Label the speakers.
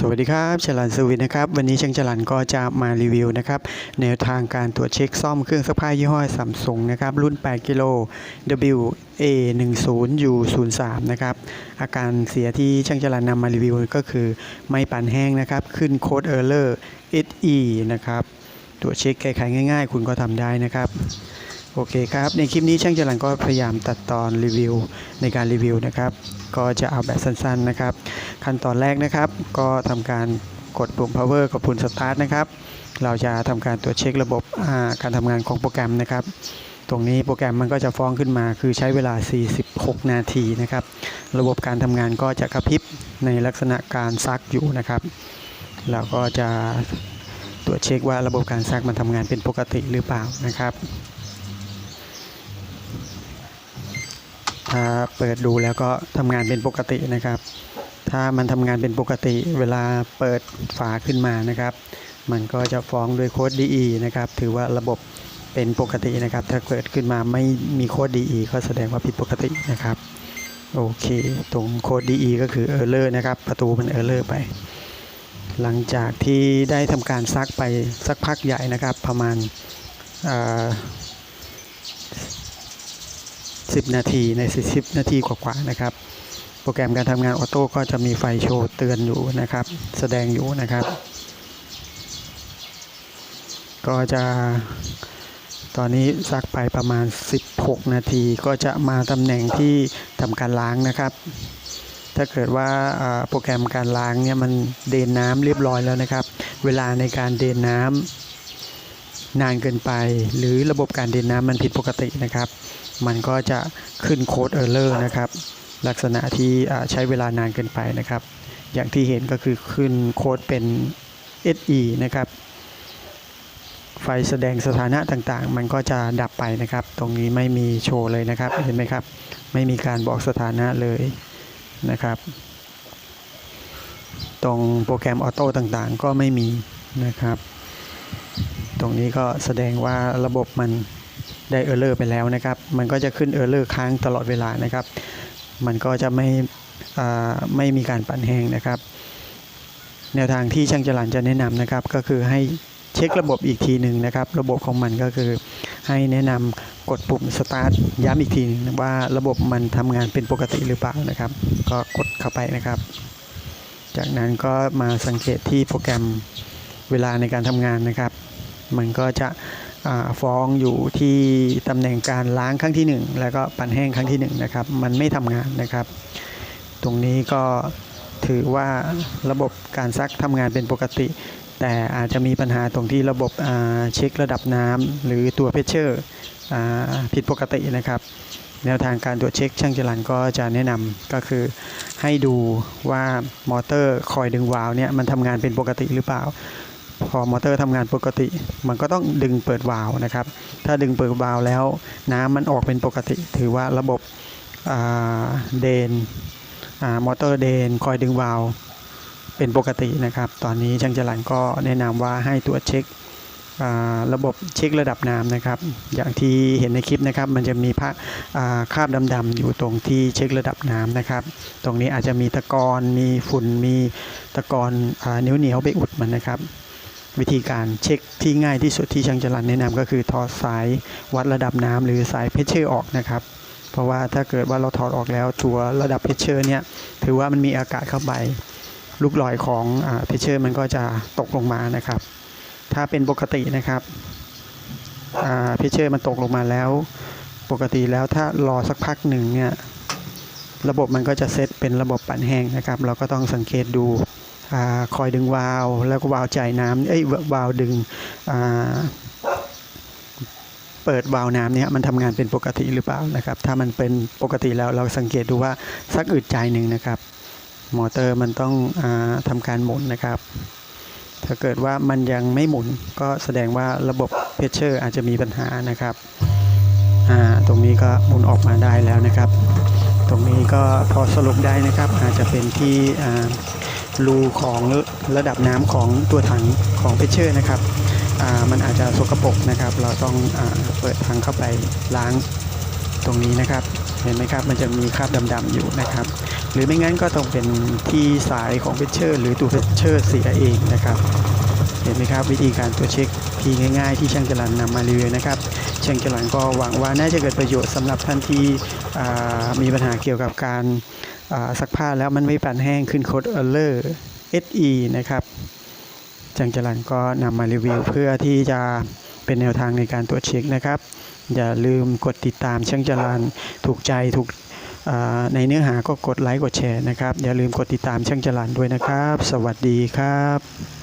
Speaker 1: สวัสดีครับฉลันสวินนะครับ วันนี้ช่างฉลันก็จะมารีวิวนะครับแนวทางการตรวจเช็คซ่อมเครื่องซักผ้ายี่ห้อซัมซุงนะครับ รุ่น 8 กิโล WA 1 0 U 0 3 นะครับ อาการเสียที่ช่างฉลันนำมารีวิวก็คือไม่ปั่นแห้งนะครับ ขึ้นโค้ด Error SE นะครับ ตรวจเช็คไขง่ายๆ คุณก็ทำได้นะครับโอเคครับ ในคลิปนี้ช่างจรันก็พยายามตัดตอนรีวิวในการรีวิวนะครับ ก็จะเอาแบบสั้นๆนะครับ ขั้นตอนแรกนะครับ ก็ทำการกดปุ่ม power กับปุ่ม start นะครับ เราจะทำการตรวจเช็คระบบาการทำงานของโปรแกรมนะครับ ตรงนี้โปรแกรมมันก็จะฟ้องขึ้นมา คือใช้เวลา 46 นาทีนะครับ ระบบการทำงานก็จะกระพริบในลักษณะการซักอยู่นะครับ เราก็จะตรวจเช็คว่าระบบการซักมันทำงานเป็นปกติหรือเปล่านะครับถ้าเปิดดูแล้วก็ทำงานเป็นปกตินะครับ ถ้ามันทำงานเป็นปกติเวลาเปิดฝาขึ้นมานะครับ มันก็จะฟ้องด้วยโค้ด DE นะครับ ถือว่าระบบเป็นปกตินะครับ ถ้าเกิดขึ้นมาไม่มีโค้ด DE ก็แสดงว่าผิดปกตินะครับ โอเค ตรงโค้ด DE ก็คือ Error นะครับ ประตูมัน Error ไป หลังจากที่ได้ทำการซักไปสักพักใหญ่นะครับ ประมาณ10 นาทีใน40นาทีกว่าๆนะครับ โปรแกรมการทำงานออโต้ก็จะมีไฟโชว์เตือนอยู่นะครับ แสดงอยู่นะครับ ก็จะตอนนี้ซักไปประมาณ 16 นาทีก็จะมาตำแหน่งที่ทำการล้างนะครับ ถ้าเกิดว่าโปรแกรมการล้างเนี่ยมันเดนน้ำเรียบร้อยแล้วนะครับ เวลาในการเดนน้ำนานเกินไป หรือระบบการเดนน้ำมันผิดปกตินะครับ มันก็จะขึ้นโค้ด Error นะครับ ลักษณะที่ใช้เวลานานเกินไปนะครับ อย่างที่เห็นก็คือขึ้นโค้ดเป็น SE นะครับ ไฟแสดงสถานะต่างๆ มันก็จะดับไปนะครับ ตรงนี้ไม่มีโชว์เลยนะครับ เห็นไหมครับ ไม่มีการบอกสถานะเลยนะครับ ตรงโปรแกรมออโต้ต่างๆ ก็ไม่มีนะครับ ตรงนี้ก็แสดงว่าระบบมันได้เออร์เลอร์ไปแล้วนะครับ มันก็จะขึ้นเออร์เลอร์ค้างตลอดเวลานะครับ มันก็จะไม่ไม่มีการปั่นแห้งนะครับ แนวทางที่ช่างจรันจะแนะนำนะครับ ก็คือให้เช็คระบบอีกทีหนึ่งนะครับ ระบบของมันก็คือให้แนะนำกดปุ่มสตาร์ทย้ำอีกทีหนึงว่าระบบมันทำงานเป็นปกติหรือเปล่านะครับ ก็กดเข้าไปนะครับ จากนั้นก็มาสังเกตที่โปรแกรมเวลาในการทำงานนะครับ มันก็จะ ฟ้องอยู่ที่ตำแหน่งการล้างครั้งที่ 1 แล้วก็ปั่นแห้งครั้งที่1นะครับมันไม่ทำงานนะครับ ตรงนี้ก็ถือว่าระบบการซักทำงานเป็นปกติ แต่อาจจะมีปัญหาตรงที่ระบบเช็คระดับน้ำหรือตัวเพชเชอร์ผิดปกตินะครับ แนวทางการตรวจเช็คช่างจรันก็จะแนะนำก็คือให้ดูว่ามอเตอร์คอยดึงวาล์วเนี่ยมันทำงานเป็นปกติหรือเปล่า พอมอเตอร์ทำงานปกติ มันก็ต้องดึงเปิดวาล์วนะครับ ถ้าดึงเปิดวาล์วแล้ว น้ำมันออกเป็นปกติ ถือว่าระบบเดนอมอเตอร์เดนคอยดึงวาล์วเป็นปกตินะครับ ตอนนี้ช่างจรันก็แนะนำว่าให้ตรวจเช็คระบบเช็คระดับน้ำนะครับ อย่างที่เห็นในคลิปนะครับ มันจะมีพระอ่าคราบดำๆอยู่ตรงที่เช็คระดับน้ำนะครับ ตรงนี้อาจจะมีตะกอนมีฝุ่นมีตะกอนอนิ้วเหนียวไปอุดมันนะครับ วิธีการเช็คที่ง่ายที่สุดที่ช่างจรันแนะนำก็คือถอดสายวัดระดับน้ำหรือสายเพชเชอร์ออกนะครับ เพราะว่าถ้าเกิดว่าเราถอดออกแล้วตัวระดับเพชเชอร์เนี่ยถือว่ามันมีอากาศเข้าไปลูกลอยของเพชเชอร์มันก็จะตกลงมานะครับ ถ้าเป็นปกตินะครับเพชเชอร์มันตกลงมาแล้ว ปกติแล้วถ้ารอสักพักหนึ่งเนี่ยระบบมันก็จะเซตเป็นระบบปั่นแห้งนะครับ เราก็ต้องสังเกตดู คอยดึงวาล์วแล้วก็วาล์วจ่ายน้ำเอ้ยวาล์วดึงเปิดวาล์วน้ำเนี่ยมันทำงานเป็นปกติหรือเปล่านะครับ ถ้ามันเป็นปกติแล้วเราสังเกตดูว่าสักอึดใจหนึ่งนะครับ มอเตอร์มันต้องอทำการหมุนนะครับ ถ้าเกิดว่ามันยังไม่หมุนก็แสดงว่าระบบเพชเชอร์อาจจะมีปัญหานะครับตรงนี้ก็หมุนออกมาได้แล้วนะครับ ตรงนี้ก็พอสรุปได้นะครับอาจจะเป็นที่ รูของระดับน้ำของตัวถังของเพชเชอร์นะครับมันอาจจะสกปรกนะครับ เราต้องอเปิดถังเข้าไปล้างตรงนี้นะครับ เห็นไหมครับ มันจะมีคราบดำๆอยู่นะครับ หรือไม่งั้นก็ต้องเป็นที่สายของเพชเชอร์ หรือตัวเพชเชอร์เสียเองนะครับเห็นไหมครับวิธีการตัวจเช็คที่ง่ายๆ ที่ช่างจรันนำมารีวิวนะครับช่างจรันก็หวังว่าน่าจะเกิดประโยชน์สำหรับท่านที่มีปัญหาเกี่ยวกับการ ซักผ้าแล้วมันไม่ปั่นแห้งขึ้นโค้ดเออร์เลอร์ SE นะครับช่างจรันก็นำมารีวิวเพื่อที่จะเป็นแนวทางในการตรวจเช็คนะครับ อย่าลืมกดติดตามช่างจรันถูกใจถูกในเนื้อหาก็กดไลค์กดแชร์นะครับ อย่าลืมกดติดตามช่างจรันด้วยนะครับ สวัสดีครับ